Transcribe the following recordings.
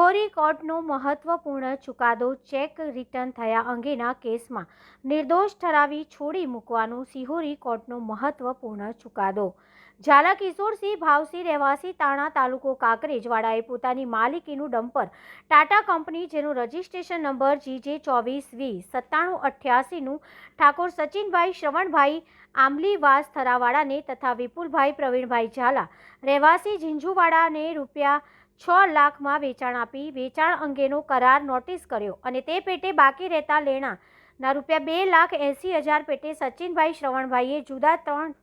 સિહોરી કોર્ટનો મહત્વપૂર્ણ ચુકાદો cheque return થયા અંગેના કેસમાં નિર્દોષ ઠરાવી છોડી મૂકવાનો સિહોરી કોર્ટનો મહત્વપૂર્ણ ચુકાદો. ઝાલા કિશોરસિંહ ભાવસિંહ રહેવાસી તાણા તાલુકો કાંકરેજવાડાએ પોતાની માલિકીનું ડમ્પર ટાટા કંપની જેનું રજિસ્ટ્રેશન નંબર જીજે ચોવીસ વી સત્તાણું અઠ્યાસીનું ઠાકોર સચિનભાઈ શ્રવણભાઈ આંબલીવાસ થરાવાડાને તથા વિપુલભાઈ પ્રવીણભાઈ ઝાલા રહેવાસી ઝીંઝુવાડાને રૂપિયા છ લાખમાં વેચાણ આપી વેચાણ અંગેનો કરાર નોટિસ કર્યો અને તે પેટે બાકી રહેતા લેણાના રૂપિયા બે લાખ એંસી હજાર પેટે સચિનભાઈ શ્રવણભાઈએ જુદા ત્રણ,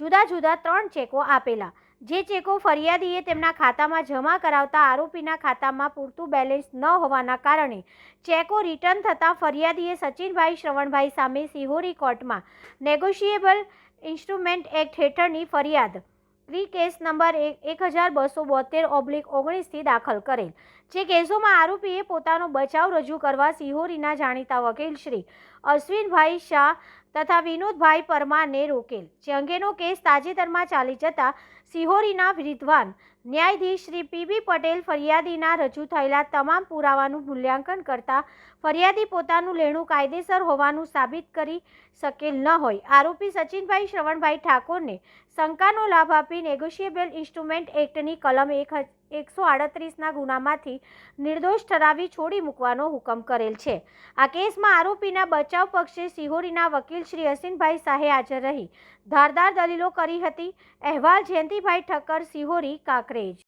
જુદા જુદા ત્રણ ચેકો આપેલા. જે ચેકો ફરિયાદીએ તેમના ખાતામાં જમા કરાવતા આરોપીના ખાતામાં પૂરતું બેલેન્સ ન હોવાના કારણે ચેકો રિટર્ન થતાં ફરિયાદીએ સચિનભાઈ શ્રવણભાઈ સામે સિહોરી કોર્ટમાં નેગોશિયેબલ ઇન્સ્ટ્રુમેન્ટ એક્ટ હેઠળની ફરિયાદ પ્રી કેસ નંબર એક હજાર બસો બોતેર ઓબ્લિક ઓગણીસથી દાખલ કરેલ. જે કેસોમાં આરોપીએ પોતાનો બચાવ રજૂ કરવા સિહોરીના જાણીતા વકીલ શ્રી અશ્વિનભાઈ શાહ તથા વિનોદભાઈ પરમારને રોકેલ. જે અંગેનો કેસ તાજેતરમાં ચાલી જતા સિહોરીના વિદ્વાન ન્યાયાધીશ શ્રી પીબી પટેલ ફરિયાદીના રજૂ થયેલા તમામ પુરાવાનું મૂલ્યાંકન કરતા ફરિયાદી પોતાનું લેણું કાયદેસર હોવાનું સાબિત કરી શકેલ ન હોય. આરોપી સચિનભાઈ શ્રવણભાઈ ઠાકોરને શંકાનો લાભ આપી નેગોશિયેબલ ઇન્સ્ટ્રુમેન્ટ એક્ટની કલમ એક એકસો આડત્રીસના ગુનામાંથી નિર્દોષ ઠરાવી છોડી મૂકવાનો હુકમ કરેલ છે. આ કેસમાં આરોપીના બચાવ પક્ષે સિહોરીના વકીલ શ્રી અસિનભાઈ શાહે હાજર રહી. ધારદાર દલીલો કરી હતી. અહેવાલ જયંતિભાઈ ઠક્કર, સિહોરી Acredite.